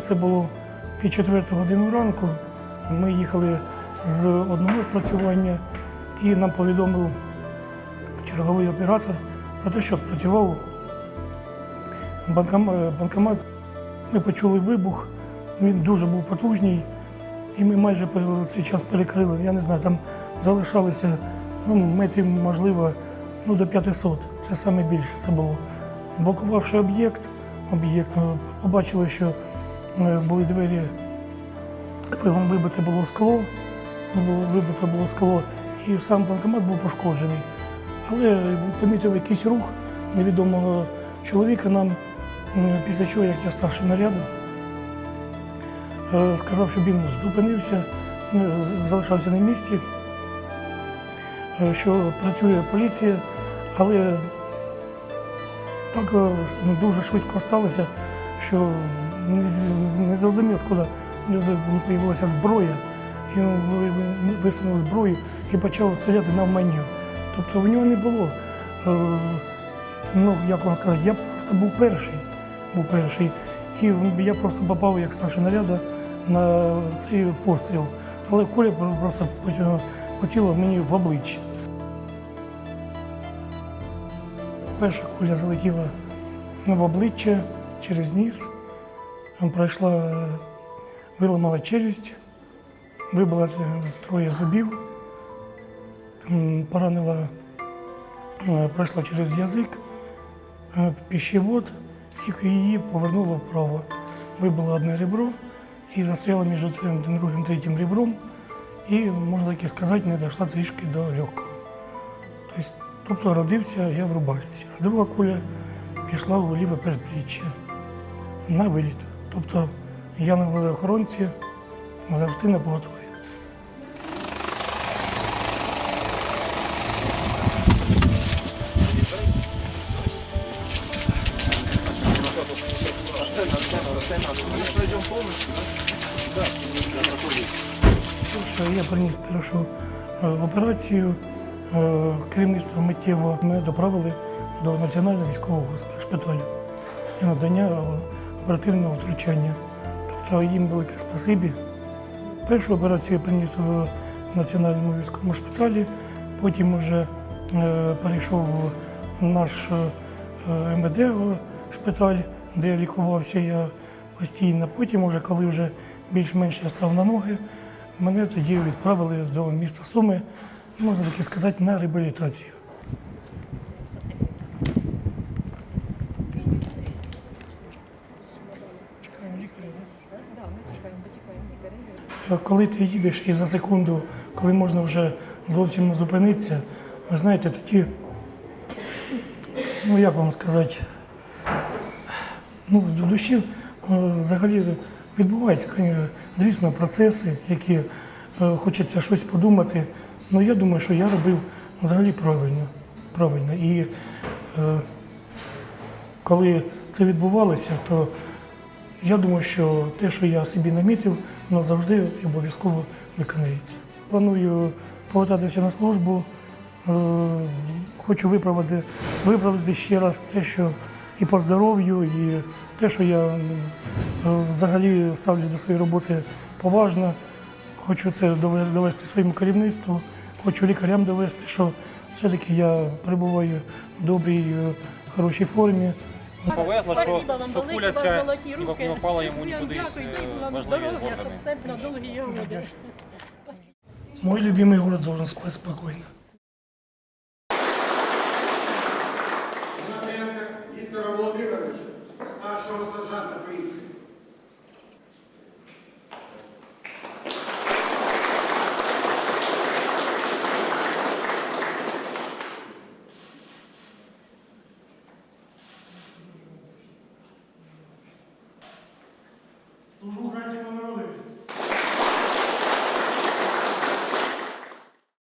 Це було під 4 годину ранку. Ми їхали з одного відпрацювання і нам повідомив черговий оператор про те, що спрацював банкомат. Ми почули вибух, він дуже був потужний, і ми майже цей час перекрили. Я не знаю, там залишалося ну, метрів, можливо, ну, до 500. Це саме більше це було. Блокувавши об'єкт, об'єкт, е, побачили, що е, були двері, вибите було скло, вибите було скло, і сам банкомат був пошкоджений. Але помітив якийсь рух невідомого чоловіка нам, е, після чого, як я старший наряду, е, сказав, щоб він зупинився, е, залишався на місці, е, що працює поліція, але так е, дуже швидко сталося, що не зрозумів, откуда з'явилася зброя. Він висунув зброю і почав стріляти навмання. Тобто в нього не було. е, Ну, як вам сказати, я просто був перший. Був перший. І я просто попав як старший наряда на цей постріл. Але куля просто поцілила мені в обличчя. Перша куля залетіла в обличчя через ніс, пройшла, е, виламала челюсть, вибила е, троє зубів, поранила, е, пройшла через язик, пищевод і її повернула вправо. Вибила одне ребро і застряла між другим третім ребром. І, можна так і сказати, не дійшла трішки до легкого. Тобто, тобто родився я в рубашці, а друга куля пішла у ліве передпліччя на виліт. Тобто я на охоронці завжди на поготові. Я приніс першу е, операцію, е, керівництво миттєво мене доправили до Національного військового шпиталю і надання е, оперативного втручання. Тобто їм велике спасибі. Першу операцію я приніс в Національному військовому шпиталі, потім вже е, перейшов в наш е, МВД шпиталь, де я лікувався я постійно. Потім, уже, коли вже більш-менш я став на ноги, мене тоді відправили до міста Суми, можна таки сказати, на реабілітацію. Коли ти їдеш і за секунду, коли можна вже зовсім зупинитися, ви знаєте, тоді, ну як вам сказати, ну, в душі е, взагалі відбуваються, звісно, звісно, процеси, які е, хочеться щось подумати. Ну я думаю, що я робив взагалі правильно. правильно. І е, коли це відбувалося, то я думаю, що те, що я собі намітив, воно завжди обов'язково виконається. Планую повертатися на службу. Е, Хочу виправити, виправити ще раз те, що і по здоров'ю, і те, що я е, взагалі ставлюсь до своєї роботи поважно. Хочу це довести, довести своєму керівництву, хочу лікарям довести, що все-таки я перебуваю в добрій, е, хорошій формі. Повезло, що, що куля ця не попала йому нікуди важливі органи. Мой любимый город должен спать спокойно.